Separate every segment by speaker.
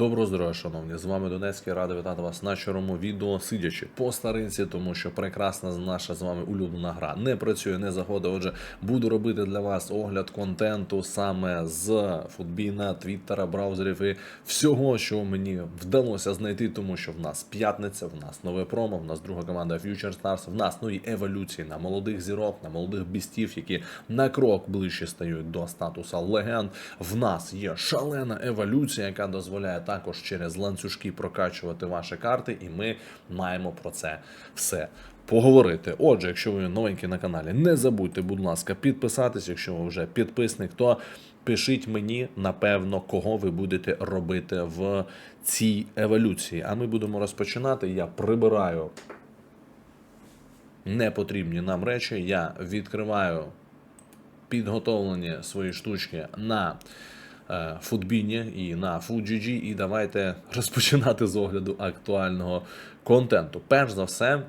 Speaker 1: Доброго здоров'я, шановні! З вами Донецький, радий вітати вас на чорному відео, сидячи по старинці, тому що прекрасна наша з вами улюблена гра не працює, не заходить. Отже, буду робити для вас огляд контенту саме з футбіна, твіттера, браузерів і всього, що мені вдалося знайти, тому що в нас п'ятниця, в нас нове промо, в нас друга команда Future Stars, в нас нові еволюції на молодих зірок, на молодих бістів, які на крок ближче стають до статуса легенд. В нас є шалена еволюція, яка дозволяє також через ланцюжки прокачувати ваші карти, і ми маємо про це все. Поговорити. Отже, якщо ви новенькі на каналі, не забудьте, будь ласка, підписатись. Якщо ви вже підписник, то пишіть мені, напевно, кого ви будете робити в цій еволюції. А ми будемо розпочинати. Я прибираю непотрібні нам речі. Я відкриваю підготовлені свої штучки на футбіні і на FUGG, і давайте розпочинати з огляду актуального контенту. Перш за все,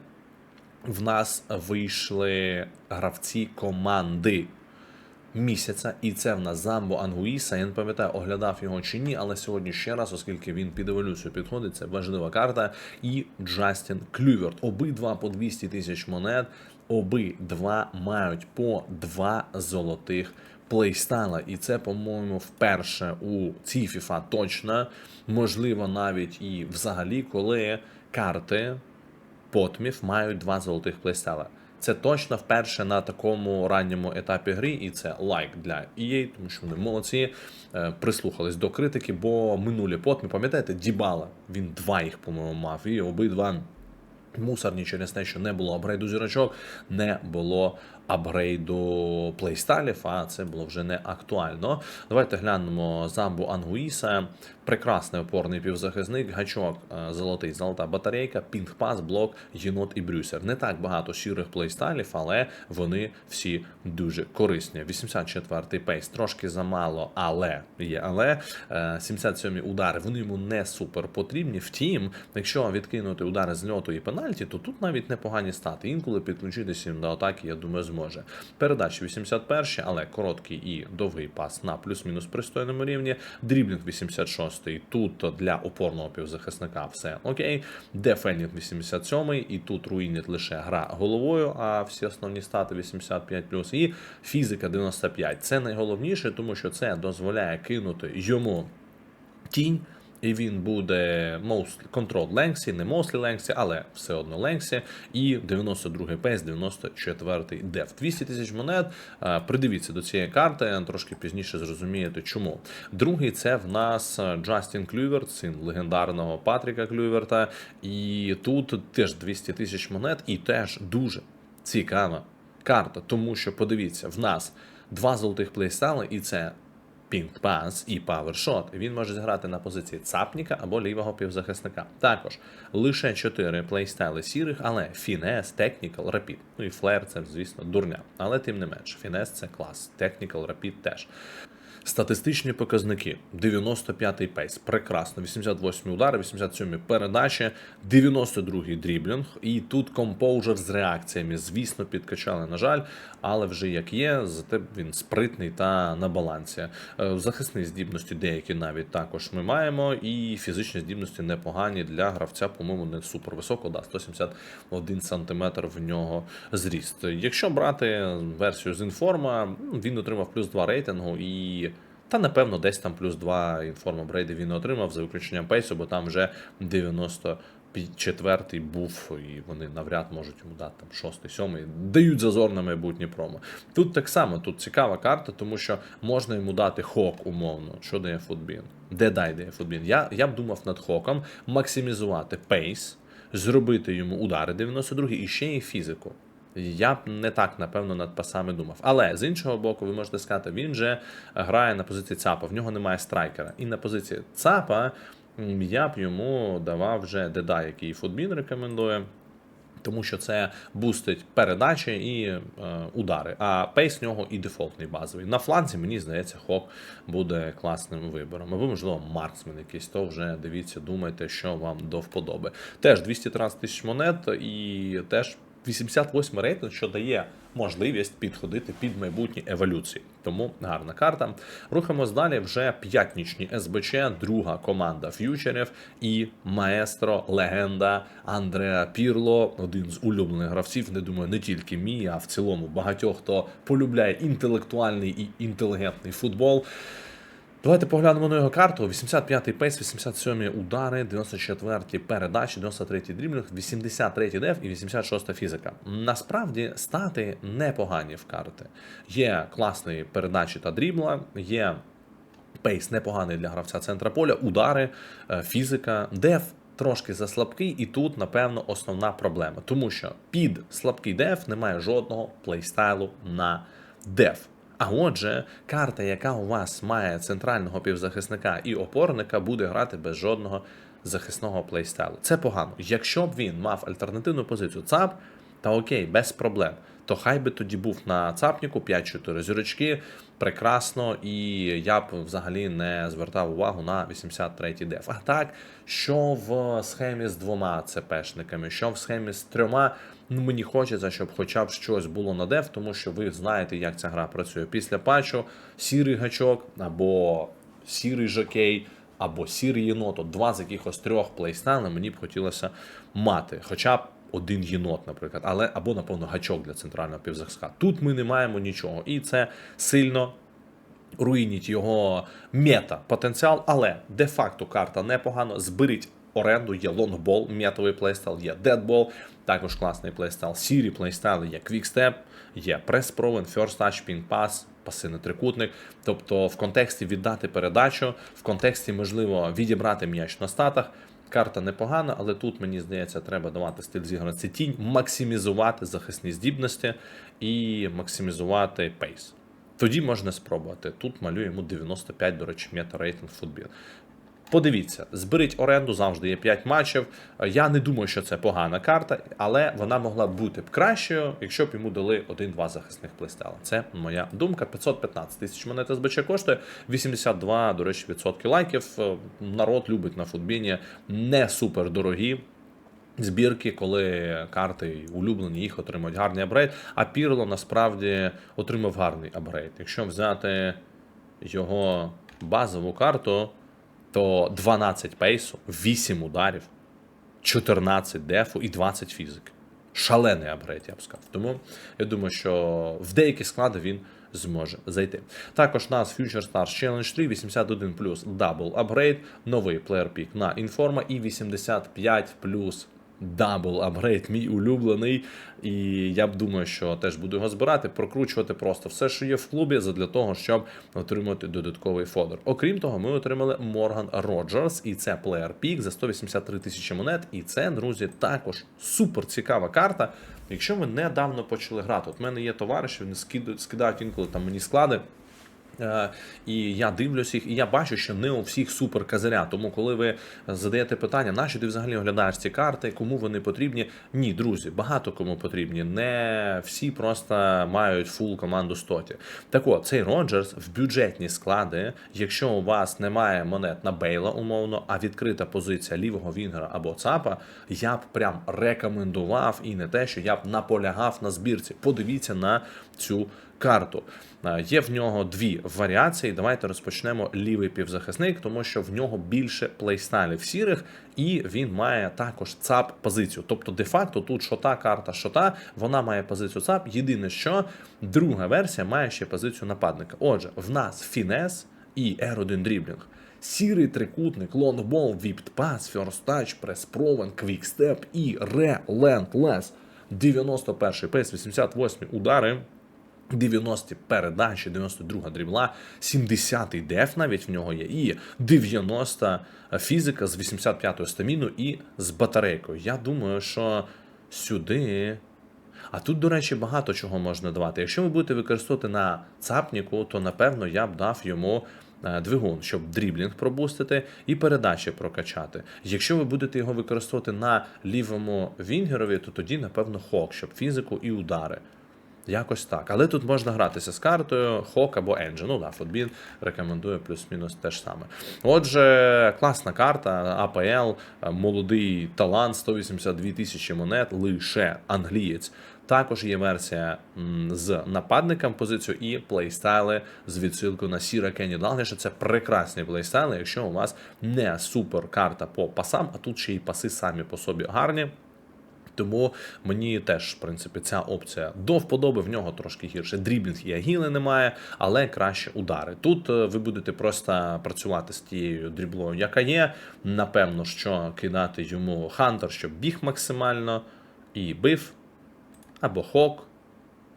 Speaker 1: в нас вийшли гравці команди місяця, і це в нас Замбо Ангуїса. Я не пам'ятаю, оглядав його чи ні, але сьогодні ще раз, оскільки він під еволюцію підходить, це важлива карта. І Джастін Клюверт. Обидва по 200 тисяч монет, обидва мають по два золотих плейстайла. І це, по-моєму, вперше у цій FIFA точно, можливо, навіть і взагалі, коли карти потмів мають два золотих плейстайла. Це точно вперше на такому ранньому етапі гри, і це лайк для EA, тому що вони молодці е, прислухались до критики, бо минулі потмі, пам'ятаєте, Дібала, він два їх, по-моєму, мав, і обидва мусорні через те, що не було апгрейду зірочок, не було апгрейду плейстайлів, а це було вже не актуально. Давайте глянемо замбу Ангуїса. Прекрасний опорний півзахисник, гачок е, золотий, золота батарейка, пінг-пас, блок, єнот і брюсер. Не так багато сірих плейстайлів, але вони всі дуже корисні. 84-й пейс трошки замало, але є. Але 77-й удари вони йому не супер потрібні. Втім, якщо відкинути удари з льоту і пенальті, то тут навіть непогані стати. Інколи підключитися до атаки, я думаю, зможе. Передачі 81, але короткий і довгий пас на плюс-мінус пристойному рівні. Дріблінг 86 Тут для опорного півзахисника все окей. Дефендінг 87 і тут руїнить лише гра головою, а всі основні стати 85 І фізика 95. Це найголовніше, тому що це дозволяє кинути йому тінь. І він буде most control Ленксі, не mostly Ленксі, але все одно Ленксі. І 92-й пейс, 94-й деф. 200 тисяч монет. Придивіться до цієї карти, трошки пізніше зрозумієте, чому. Другий це в нас Джастін Клюверт, син легендарного Патріка Клюверта. І тут теж 200 тисяч монет, і теж дуже цікава карта. Тому що подивіться, в нас два золотих плейстайли, і це пінг-пас і павершот. Він може зіграти на позиції цапніка або лівого півзахисника. Також лише 4 плейстайли сірих, але фінес, технікал, рапід. Ну і флер це, звісно, дурня. Але тим не менш, фінес це клас, технікал, рапід теж. Статистичні показники: 95-й пейс, прекрасно, 88 удари, 87 передачі, 92-й дріблінг. І тут компоужер з реакціями. Звісно, підкачали, на жаль, але вже як є, зате він спритний та на балансі. Е, Захисні здібності деякі навіть також ми маємо, і фізичні здібності непогані для гравця, по-моєму, не супер високо, да, 171 см в нього зріст. Якщо брати версію з інформа, він отримав плюс 2 рейтингу і. Та напевно десь там плюс 2 інформа Брейди він отримав за виключенням пейсу, бо там вже 94-й був, і вони навряд можуть йому дати там 6-й, 7-й. Дають зазор на майбутнє промо. Тут так само, тут цікава карта, тому що можна йому дати хок умовно, що дає футбін. Де дай дає футбін? Я, я б думав над хоком максимізувати пейс, зробити йому удари 92 і ще й фізику. Я б не так, напевно, над пасами думав. Але з іншого боку, ви можете сказати, він же грає на позиції ЦАПа, в нього немає страйкера. І на позиції ЦАПа я б йому давав вже деда, який футбін рекомендує. Тому що це бустить передачі і е, удари. А пейс нього і дефолтний базовий. На фланзі, мені здається, Хок буде класним вибором. Або, можливо, Марксмен якийсь, то вже дивіться, думайте, що вам до вподоби. Теж 213 тисяч монет і теж 88 рейтинг, що дає можливість підходити під майбутні еволюції. Тому гарна карта. Рухаємось далі. Вже п'ятнічні СБЧ, друга команда ф'ючерів і маестро, легенда Андреа Пірло, один з улюблених гравців. Не думаю, не тільки мій, а в цілому багатьох, хто полюбляє інтелектуальний і інтелігентний футбол. Давайте поглянемо на його карту. 85-й пейс, 87-й удари, 94-й передачі, 93-й дріблінг, 83-й деф і 86-та фізика. Насправді стати непогані в карти. Є класні передачі та дрібла, є пейс непоганий для гравця центра поля, удари, е, фізика, деф. Трошки заслабкий, і тут, напевно, основна проблема. Тому що під слабкий деф немає жодного плейстайлу на деф. А отже, карта, яка у вас має центрального півзахисника і опорника, буде грати без жодного захисного плейстайлу. Це погано. Якщо б він мав альтернативну позицію ЦАП, та окей, без проблем. То хай би тоді був на цапніку 5-4 зірочки, прекрасно, і я б взагалі не звертав увагу на 83-й деф. А так, що в схемі з двома ЦПшниками, що в схемі з трьома, ну мені хочеться, щоб хоча б щось було на деф, тому що ви знаєте, як ця гра працює. Після патчу сірий гачок або сірий жокей. Або сірий єнот, от два з якихось трьох плейстайла мені б хотілося мати. Хоча б один єнот, наприклад, але або, напевно, гачок для центрального півзахиска. Тут ми не маємо нічого, і це сильно руїнить його мета потенціал, але де-факто карта непогано. Зберіть оренду, є лонгбол, метовий плейстайл, є дедбол, також класний плейстайл, сірі плейстайли, є квікстеп, є прес-провен, first touch, ping pass, пасивний трикутник. Тобто в контексті віддати передачу, в контексті, можливо, відібрати м'яч на статах. Карта непогана, але тут, мені здається, треба давати стиль зіграності тінь, максимізувати захисні здібності і максимізувати пейс. Тоді можна спробувати. Тут малюємо йому 95, до речі, мета рейтинг футбіл. Подивіться, зберіть оренду, завжди є 5 матчів. Я не думаю, що це погана карта, але вона могла б бути б кращою, якщо б йому дали 1-2 захисних плейстайла. Це моя думка. 515 тисяч монет СБЧ коштує 82, до речі, відсотки лайків. Народ любить на футбіні не супер дорогі. Збірки, коли карти улюблені, їх отримують гарний апгрейд, а Пірло насправді отримав гарний апгрейд. Якщо взяти його базову карту, то 12 пейсу, 8 ударів, 14 дефу і 20 фізики. Шалений апгрейд, я б сказав. Тому я думаю, що в деякі склади він зможе зайти. Також у нас Future Stars Challenge 3, 81 плюс дабл апгрейд, новий плеєр пік на інформа і 85 плюс Дабл апгрейд, мій улюблений. І я б думаю, що теж буду його збирати, прокручувати просто все, що є в клубі, для того, щоб отримати додатковий фодер. Окрім того, ми отримали Морган Роджерс, і це плеєр пік за 183 тисячі монет. І це, друзі, також супер цікава карта. Якщо ви недавно почали грати, от в мене є товариші, вони скидають, скидають інколи там мені склади. Е, І я дивлюсь їх, і я бачу, що не у всіх супер казаря. Тому, коли ви задаєте питання, нащо ти взагалі оглядаєш ці карти, кому вони потрібні? Ні, друзі, багато кому потрібні. Не всі просто мають фул команду стоті. Так от, цей Роджерс в бюджетні склади, якщо у вас немає монет на Бейла, умовно, а відкрита позиція лівого Вінгера або ЦАПа, я б прям рекомендував і не те, що я б наполягав на збірці. Подивіться на цю карту. Е, Є в нього дві варіації. Давайте розпочнемо лівий півзахисник, тому що в нього більше плейстайлів сірих, і він має також ЦАП позицію. Тобто, де-факто, тут що та карта, що та, вона має позицію ЦАП. Єдине, що друга версія має ще позицію нападника. Отже, в нас Фінес і R1 дріблінг. Сірий трикутник, лонгбол, віпт пас, ферстач, прес-провен, квікстеп і релентлес. 91 пейс, 88 удари. 90 передачі, 92 дрібла, 70-й деф навіть в нього є, і 90 фізика з 85-ю стаміну і з батарейкою. Я думаю, що сюди. А тут, до речі, багато чого можна давати. Якщо ви будете використовувати на цапніку, то напевно я б дав йому е, двигун, щоб дріблінг пробустити і передачі прокачати. Якщо ви будете його використовувати на лівому вінгерові, то тоді, напевно, хок, щоб фізику і удари. Якось так. Але тут можна гратися з картою Хок або Енджі. Ну да, Футбін рекомендує плюс-мінус те ж саме. Отже, класна карта, АПЛ, молодий талант, 182 тисячі монет, лише англієць. Також є версія з нападником позицію і плейстайли з відсилкою на Сіра Кенні Далгіша. Це прекрасні плейстайли, якщо у вас не супер карта по пасам, а тут ще й паси самі по собі гарні. Тому мені теж, в принципі, ця опція до вподоби в нього трошки гірше. Дріблінг і агіли немає, але краще удари. Тут е, ви будете просто працювати з тією дріблою, яка є. Напевно, що кидати йому хантер, щоб біг максимально і бив, або хок,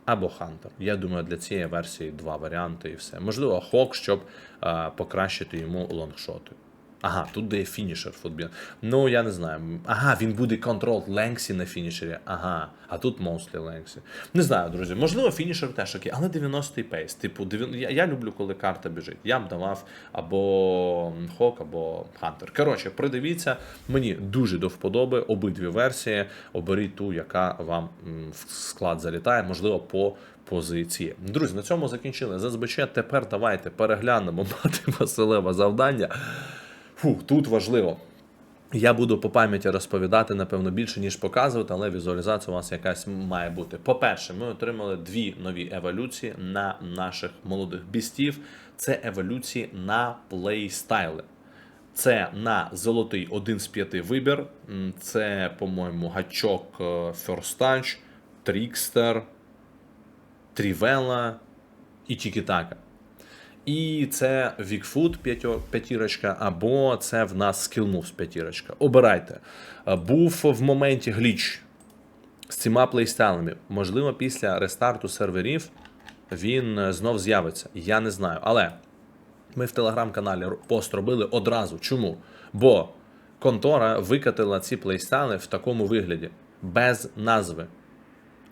Speaker 1: або хантер. Я думаю, для цієї версії два варіанти і все. Можливо, хок, щоб е, покращити йому лонгшоти. Ага, тут де є фінішер футбіл. Ну, я не знаю. Ага, він буде контрол Ленксі на фінішері. Ага, а тут Моуслі Ленксі. Не знаю, друзі. Можливо, фінішер теж окей, але 90-й пейс. Типу, дев'ян- я, я люблю, коли карта біжить. Я б давав або Хок, або Хантер. Коротше, придивіться, мені дуже до вподоби обидві версії. Оберіть ту, яка вам в склад залітає, можливо, по позиції. Друзі, на цьому закінчили. Зазвичай тепер давайте переглянемо мати Василева завдання. Фу, тут важливо. Я буду по пам'яті розповідати, напевно, більше, ніж показувати, але візуалізація у вас якась має бути. По-перше, ми отримали дві нові еволюції на наших молодих бістів. Це еволюції на плейстайли. Це на золотий один з п'яти вибір. Це, по-моєму, гачок е, First Touch, Трікстер, Трівела і Тікітака. І це Вікфуд п'ятірочка, або це в нас Skill Moves п'ятірочка. Обирайте. Е, Був в моменті гліч з цими плейстайлами. Можливо, після рестарту серверів він е, знов з'явиться. Я не знаю. Але ми в телеграм-каналі пост робили одразу. Чому? Бо контора викатила ці плейстайли в такому вигляді, без назви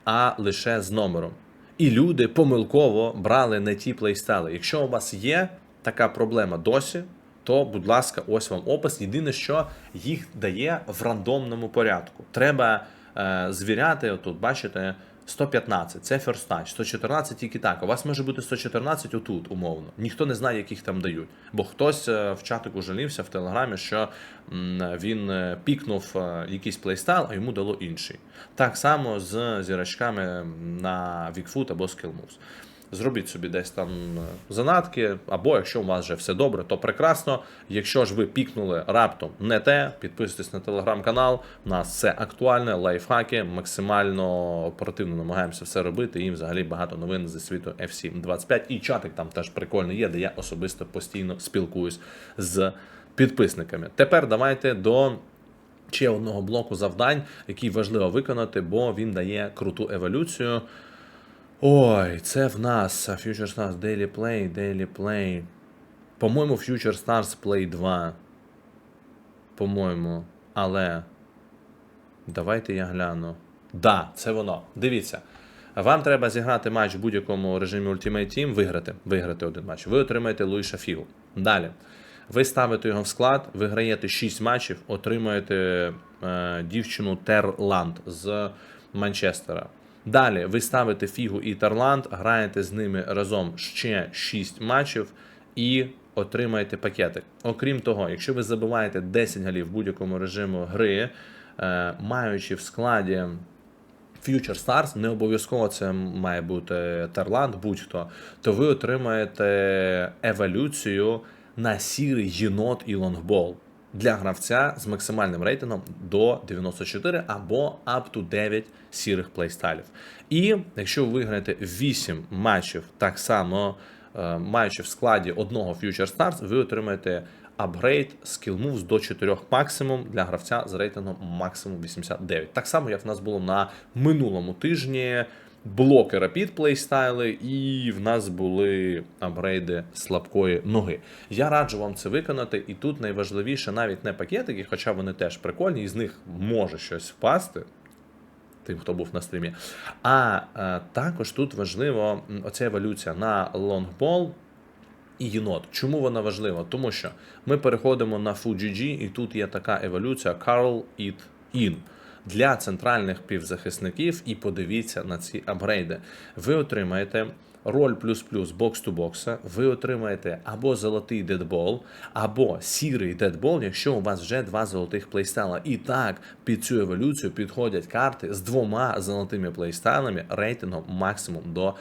Speaker 1: а лише з номером. І люди помилково брали не ті плейстайли. Якщо у вас є така проблема досі, то, будь ласка, ось вам опис. Єдине, що їх дає в рандомному порядку. Треба е, звіряти, отут, бачите, 115, це first touch, 114 тільки так. У вас може бути 114 отут, умовно. Ніхто не знає, яких там дають. Бо хтось е, в чатику жалівся в телеграмі, що він е, пікнув е, якийсь плейстайл, а йому дало інший. Так само з зірочками на Вікфут або Skill Moves. Зробіть собі десь там е, занатки, або якщо у вас вже все добре, то прекрасно. Якщо ж ви пікнули раптом не те, підписуйтесь на телеграм-канал. У нас все актуальне, лайфхаки, максимально оперативно намагаємося все робити. І взагалі багато новин зі світу FC 25. І чатик там теж прикольний є, де я особисто постійно спілкуюсь з підписниками. Тепер давайте до ще одного блоку завдань, який важливо виконати, бо він дає круту еволюцію. Ой, це в нас Future Stars Daily Play, Daily Play. По-моєму, Future Stars Play 2. По-моєму. Але. Давайте я гляну. Да, це воно. Дивіться. Вам треба зіграти матч в будь-якому режимі Ultimate Team, виграти, виграти один матч. Ви отримаєте Луїша Фігу. Далі. Ви ставите його в склад, виграєте 6 матчів, отримуєте е, дівчину Терланд з Манчестера. Далі ви ставите Фігу і Терланд, граєте з ними разом ще 6 матчів і отримаєте пакетик. Окрім того, якщо ви забиваєте 10 голів в будь-якому режиму гри, е, маючи в складі Future Stars, не обов'язково це має бути Терланд, будь-хто, то ви отримаєте еволюцію на сірий єнот і лонгбол для гравця з максимальним рейтингом до 94 або up to 9 сірих плейстайлів. І якщо ви виграєте 8 матчів так само, е, маючи в складі одного Future Stars, ви отримаєте апгрейд Skill Moves до 4 максимум для гравця з рейтингом максимум 89. Так само, як в нас було на минулому тижні. Блоки Rapid плейстайли, і в нас були апгрейди слабкої ноги. Я раджу вам це виконати, і тут найважливіше навіть не пакетики, хоча вони теж прикольні, і з них може щось впасти. Тим, хто був на стрімі. А е, також тут важливо оця еволюція на лонгбол і єнот. Чому вона важлива? Тому що ми переходимо на FUGG, і тут є така еволюція Carl It In. Для центральних півзахисників і подивіться на ці апгрейди. Ви отримаєте роль плюс плюс бокс ту бокса, ви отримаєте або золотий дедбол, або сірий дедбол, якщо у вас вже два золотих плейстайла. І так під цю еволюцію підходять карти з двома золотими плейстайлами рейтингом максимум до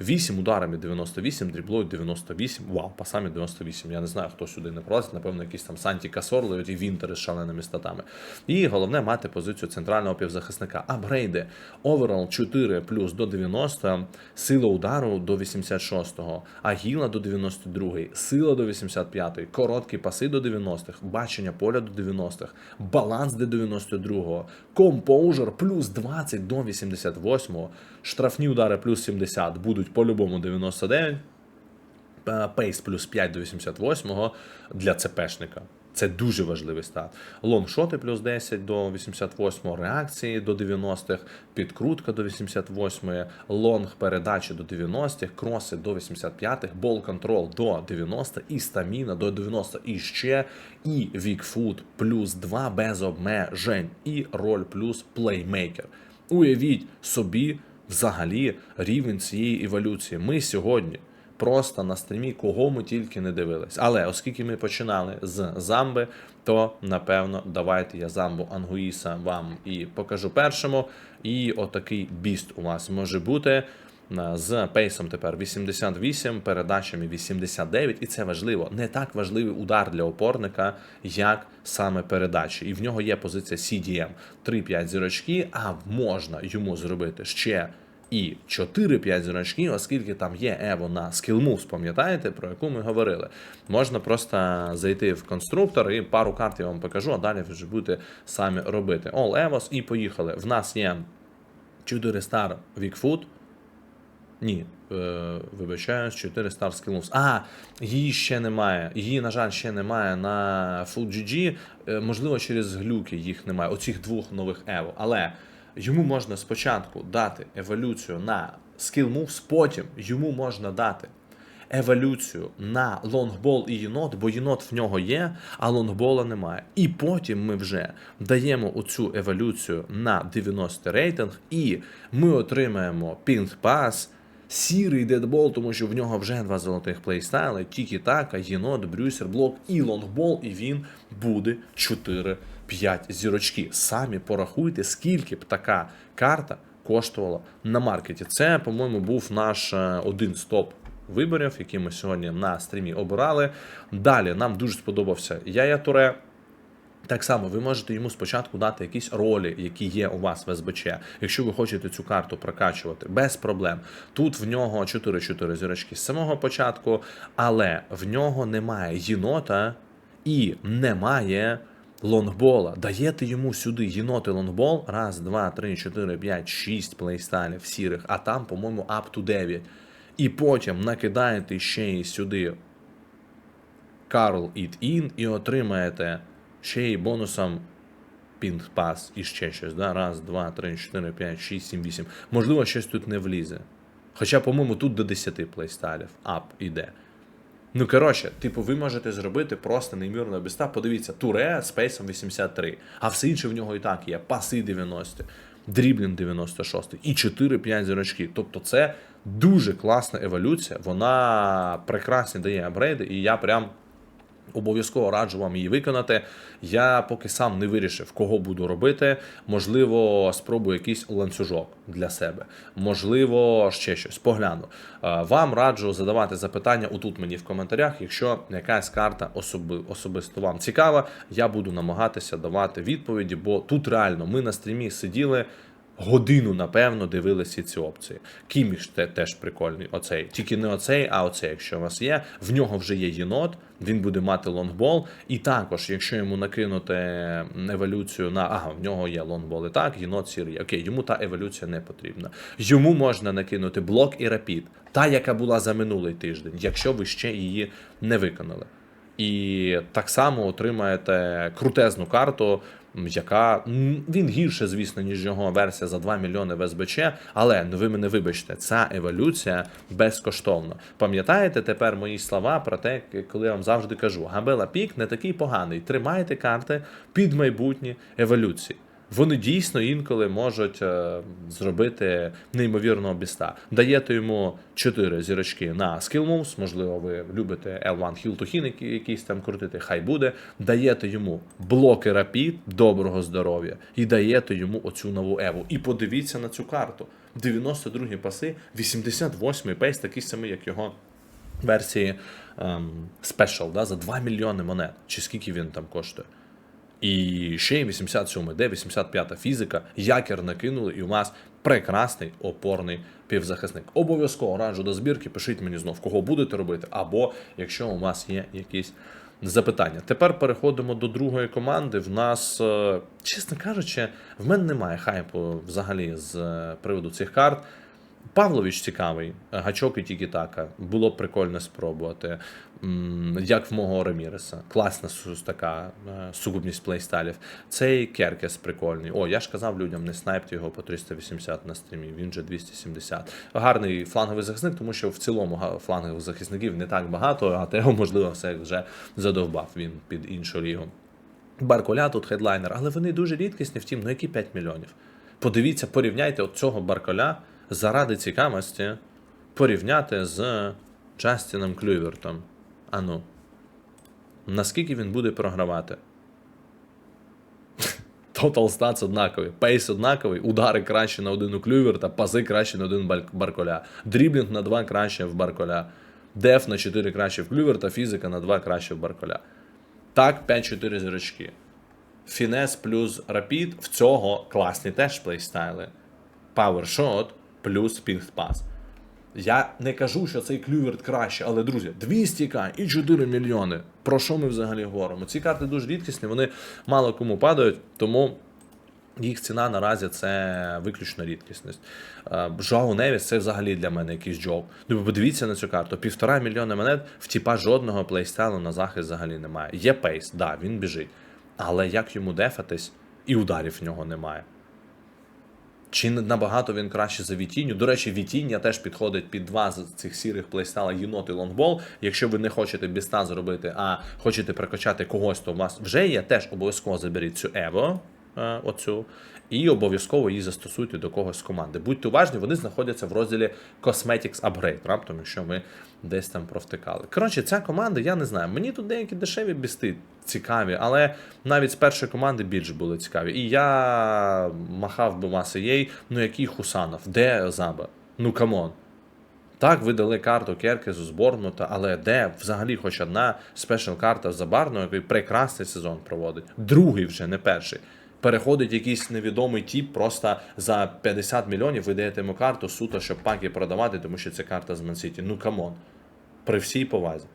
Speaker 1: 88 ударами 98, дріблою 98. Вау, пасами 98. Я не знаю, хто сюди не пролазить, напевно, якісь там Санті Касорли і Вінтери з шаленими статами. І головне мати позицію центрального півзахисника. Апгрейди. Оверол 4 плюс до 90, сила удару до 86-го, агіла до 92-ї, сила до 85-ї, короткі паси до 90-х, бачення поля до 90-х, баланс до 92-го, компоужер плюс 20 до 88-го, штрафні удари плюс 70 будуть по-любому 99, е, пейс плюс 5 до 88-го для ЦПшника. Це дуже важливий стат. Лонгшоти плюс 10 до 88-го, реакції до 90-х, підкрутка до 88-ї, лонг передачі до 90-х, кроси до 85-х, бол контрол до 90 і стаміна до 90 і ще, і вікфут плюс 2 без обмежень, і роль плюс плеймейкер. Уявіть собі взагалі рівень цієї еволюції. Ми сьогодні просто на стрімі, кого ми тільки не дивились. Але оскільки ми починали з замби, то напевно давайте я замбу Ангуїса вам і покажу першому. І отакий біст у вас може бути. Е, З пейсом тепер 88, передачами 89, і це важливо. Не так важливий удар для опорника, як саме передачі. І в нього є позиція CDM 3-5 зірочки, а можна йому зробити ще і 4-5 зірочки, оскільки там є Ево на Moves, пам'ятаєте, про яку ми говорили. Можна просто зайти в конструктор і пару карт я вам покажу, а далі вже будете самі робити. All Evos і поїхали. В нас є 4 Star Weakfoot. Ні, е, вибачаюсь, 4 Star Skill Moves. А, її ще немає. Її, на жаль, ще немає на Full GG. Е, можливо, через глюки їх немає. Оцих двох нових Evo. Але йому можна спочатку дати еволюцію на Skill Moves, потім йому можна дати еволюцію на лонгбол і єнот, бо єнот в нього є, а лонгбола немає. І потім ми вже даємо оцю еволюцію на 90 рейтинг, і ми отримаємо пінг пас. Сірий дедбол, тому що в нього вже два золотих плейстайли, тільки така, єнот, брюсер, блок і лонгбол, і він буде 4-5 зірочки. Самі порахуйте, скільки б така карта коштувала на маркеті. Це, по-моєму, був наш е, один з топ виборів, які ми сьогодні на стрімі обирали. Далі нам дуже сподобався Яя Туре. Так само ви можете йому спочатку дати якісь ролі, які є у вас в СБЧ. Якщо ви хочете цю карту прокачувати, без проблем. Тут в нього 4-4 зірочки з самого початку, але в нього немає єнота і немає лонгбола. Даєте йому сюди єнот і лонгбол. Раз, два, три, чотири, п'ять, шість плейстайлів сірих, а там, по-моєму, up to 9. І потім накидаєте ще й сюди Carl It In і отримаєте ще й бонусом пінг пас і ще щось. Да? Раз, два, три, чотири, п'ять, шість, сім, вісім. Можливо, щось тут не влізе. Хоча, по-моєму, тут до 10 плейстайлів ап іде. Ну, коротше, типу, ви можете зробити просто неймовірно біста. Подивіться, туре з пейсом 83, а все інше в нього і так є. Паси 90, дріблінг 96 і 4-5 зірочки. Тобто це дуже класна еволюція. Вона прекрасні дає апгрейди, і я прям. Обов'язково раджу вам її виконати. Я поки сам не вирішив, кого буду робити. Можливо, спробую якийсь ланцюжок для себе. Можливо, ще щось. Погляну. Е, Вам раджу задавати запитання отут мені в коментарях. Якщо якась карта особи, особисто вам цікава, я буду намагатися давати відповіді, бо тут реально ми на стрімі сиділи. Годину, напевно, дивилися ці опції. Кіміш те, теж прикольний. Оцей. Тільки не оцей, а оцей, якщо у вас є. В нього вже є єнот, він буде мати лонгбол. І також, якщо йому накинути еволюцію на ага, в нього є лонгбол і так, єнот сірий. Окей, йому та еволюція не потрібна. Йому можна накинути блок і рапід, та, яка була за минулий тиждень, якщо ви ще її не виконали. І так само отримаєте крутезну карту, яка він гірше, звісно, ніж його версія за 2 мільйони в СБЧ, але ну ви мене вибачте, ця еволюція безкоштовна. Пам'ятаєте тепер мої слова про те, коли я вам завжди кажу: Габела Пік не такий поганий. Тримайте карти під майбутні еволюції. Вони дійсно інколи можуть е, зробити неймовірного біста. Даєте йому 4 зірочки на Skill Moves, можливо, ви любите L1 Heal to Heal якийсь там крутити, хай буде. Даєте йому блоки рапід, доброго здоров'я, і даєте йому оцю нову Еву. І подивіться на цю карту. 92 паси, 88 пейс, такий самий, як його версії ем, Special, да, за 2 мільйони монет. Чи скільки він там коштує? І ще й 87 де 85 фізика, якір накинули, і у нас прекрасний опорний півзахисник. Обов'язково раджу до збірки, пишіть мені знов, кого будете робити, або якщо у вас є якісь запитання. Тепер переходимо до другої команди. В нас, е, чесно кажучи, в мене немає хайпу взагалі з е, приводу цих карт. Павлович цікавий, гачок і тільки така. Було б прикольно спробувати. Як в мого Реміреса. Класна така е, сугубність плейстайлів. Цей Керкес прикольний. О, я ж казав людям, не снайпте його по 380 на стрімі, він же 270. Гарний фланговий захисник, тому що в цілому флангових захисників не так багато, а Тео, можливо, все вже задовбав він під іншу лігу. Барколя тут хедлайнер, але вони дуже рідкісні, втім, ну які 5 мільйонів. Подивіться, порівняйте от цього Барколя заради цікавості порівняти з Джастіном Клювертом. Ану. Наскільки він буде програвати? Total Stats однаковий, пейс однаковий, удари краще на один у Клюверта, пази краще на один Барколя, дріблінг на 2 краще в Барколя, деф на 4 краще в Клюверта, фізика на 2 краще в Барколя. Так, 5-4 зірочки. Фінес плюс рапід в цього класні теж плейстайли. Powershot плюс Pass. Я не кажу, що цей клюверт краще, але друзі, 200к і 4 мільйони. Про що ми взагалі говоримо? Ці карти дуже рідкісні, вони мало кому падають, тому їх ціна наразі це виключно рідкісність. Е, Жоау Невіс це взагалі для мене якийсь джок. Ну, подивіться на цю карту. Півтора мільйона монет, в тіпа жодного плейстайлу на захист взагалі немає. Є пейс, да, він біжить. Але як йому дефатись, і ударів в нього немає. Чи набагато він краще за Вітінню? До речі, Вітіння теж підходить під два з цих сірих плейстайла єнот і лонгбол. Якщо ви не хочете біста зробити, а хочете прокачати когось, то у вас вже є, теж обов'язково заберіть цю Ево, е, оцю, і обов'язково її застосуйте до когось з команди. Будьте уважні, вони знаходяться в розділі Cosmetics Upgrade, раптом, якщо ми десь там провтикали. Коротше, ця команда, я не знаю. Мені тут деякі дешеві бісти цікаві, але навіть з першої команди більш були цікаві. І я махав би Масеєй, ну який Хусанов, де Заба? Ну камон. Так, ви дали карту Керкезу з Борнмута, але де взагалі хоч одна спешл карта з Забарного, який прекрасний сезон проводить. Другий вже, не перший. Переходить якийсь невідомий тіп, просто за 50 мільйонів ви даєте йому карту суто, щоб паки продавати, тому що це карта з Мансіті. Ну камон. При всій повазі.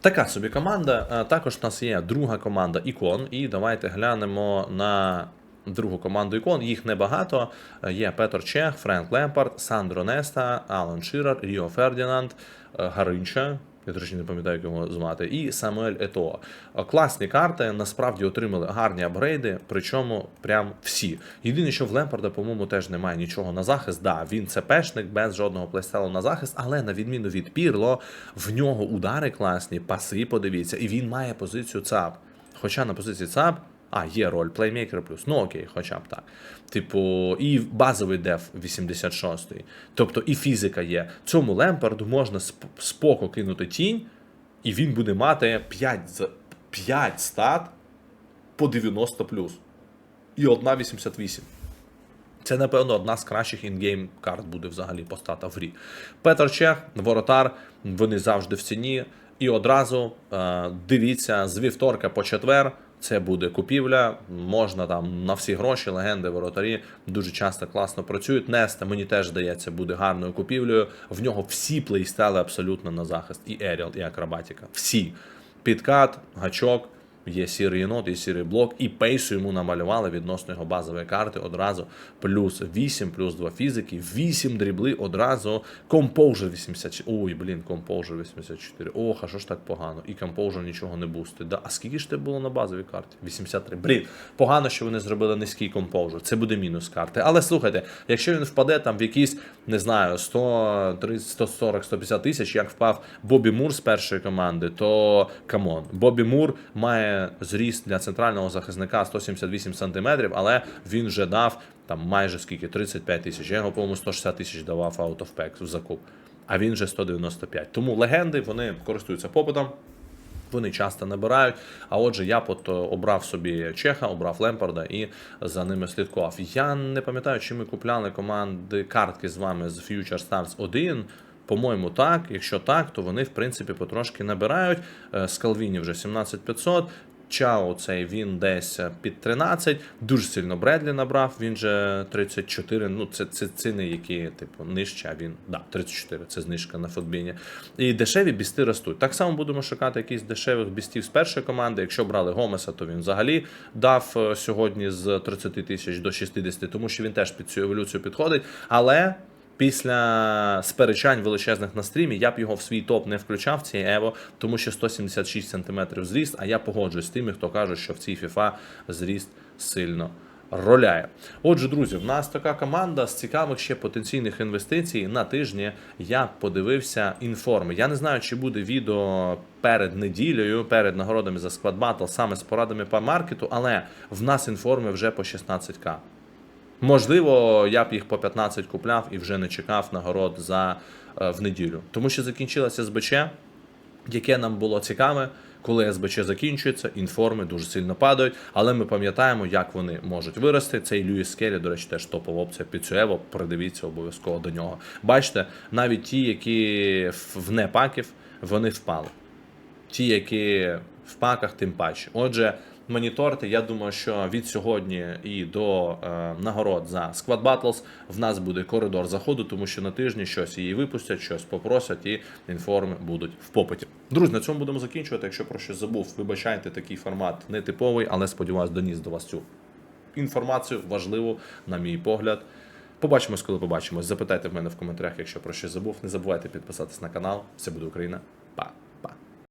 Speaker 1: Така собі команда. Е, Також в нас є друга команда Ікон. І давайте глянемо на другу команду Ікон. Їх небагато. Е, Є Петр Чех, Френк Лемпард, Сандро Неста, Алан Ширар, Ріо Фердінанд, е, Гаринча. Я, трошки не пам'ятаю, як його звати, і Самуель Ето. Класні карти, насправді отримали гарні апгрейди, причому прям всі. Єдине, що в Лемпарда, по-моєму, теж немає нічого на захист. Да, він це пешник без жодного плейстайлу на захист, але на відміну від Пірло, в нього удари класні, паси, подивіться, і він має позицію ЦАП. Хоча на позиції ЦАП. А, є роль плеймейкер плюс. Ну окей, хоча б так. Типу, і базовий деф 86-й. Тобто і фізика є. Цьому Лемпарду можна сп- споко кинути тінь, і він буде мати 5, 5 стат по 90 плюс. І одна 88. Це, напевно, одна з кращих інгейм карт буде взагалі по стата в грі. Петр Чех, Воротар, вони завжди в ціні. І одразу е, дивіться з вівторка по четвер. Це буде купівля. Можна там на всі гроші, легенди, воротарі дуже часто класно працюють. Неста, мені теж здається, буде гарною купівлею. В нього всі плейстали абсолютно на захист. І Еріал, і Акробатіка. Всі. Підкат, гачок, Є сірий єнот, є сірий блок, і пейсу йому намалювали відносно його базової карти одразу. Плюс 8, плюс 2 фізики, 8 дрібли одразу. Composure 84. Ой, блін, Composure 84. Ох, а що ж так погано? І Composure нічого не бустить. Да? А скільки ж тебе було на базовій карті? 83. Блін, погано, що вони зробили низький Composure. Це буде мінус карти. Але слухайте, якщо він впаде там в якісь, не знаю, 100, 30, 140, 150 тисяч, як впав Бобі Мур з першої команди, то камон. Бобі Мур має зріст для центрального захисника 178 см, але він вже дав там майже скільки 35 тисяч. Я його, по-моєму, 160 тисяч давав out of packs в закуп. А він вже 195. Тому легенди вони користуються попитом. Вони часто набирають. А отже, я от е, обрав собі Чеха, обрав Лемпарда і за ними слідкував. Я не пам'ятаю, чи ми купляли команди картки з вами з Future Stars 1. По-моєму, так. Якщо так, то вони в принципі потрошки набирають. Е, Скалвіні вже 17500. Чао цей він десь під 13. Дуже сильно Бредлі набрав. Він же 34. Ну, це, це ціни, які, типу, нижче, а він. Да, 34, це знижка на футбіні. І дешеві бісти ростуть. Так само будемо шукати якісь дешевих бістів з першої команди. Якщо брали Гомеса, то він взагалі дав е, сьогодні з 30 тисяч до 60, тому що він теж під цю еволюцію підходить. Але. Після сперечань величезних на стрімі я б його в свій топ не включав цієї Ево, тому що 176 см зріст, а я погоджуюсь з тими, хто каже, що в цій FIFA зріст сильно роляє. Отже, друзі, в нас така команда з цікавих ще потенційних інвестицій. На тижні я подивився інформи. Я не знаю, чи буде відео перед неділею, перед нагородами за склад батл, саме з порадами по маркету, але в нас інформи вже по 16к. Можливо, я б їх по 15 купляв і вже не чекав нагород за е, в неділю. Тому що закінчилося СБЧ, яке нам було цікаве. Коли СБЧ закінчується, інформи дуже сильно падають, але ми пам'ятаємо, як вони можуть вирости. Цей Льюіс Скелі, до речі, теж топова опція під цю Ево. Придивіться обов'язково до нього. Бачите, навіть ті, які в- вне паків, вони впали ті, які в паках, тим паче. Отже, моніторте, я думаю, що від сьогодні і до е, нагород за Squad Battles в нас буде коридор заходу, тому що на тижні щось її випустять, щось попросять, і інформи будуть в попиті. Друзі, на цьому будемо закінчувати. Якщо про щось забув, вибачайте, такий формат нетиповий, але сподіваюсь, доніс до вас цю інформацію важливу, на мій погляд. Побачимось, коли побачимось. Запитайте в мене в коментарях, якщо про щось забув. Не забувайте підписатись на канал. Все буде Україна. Па!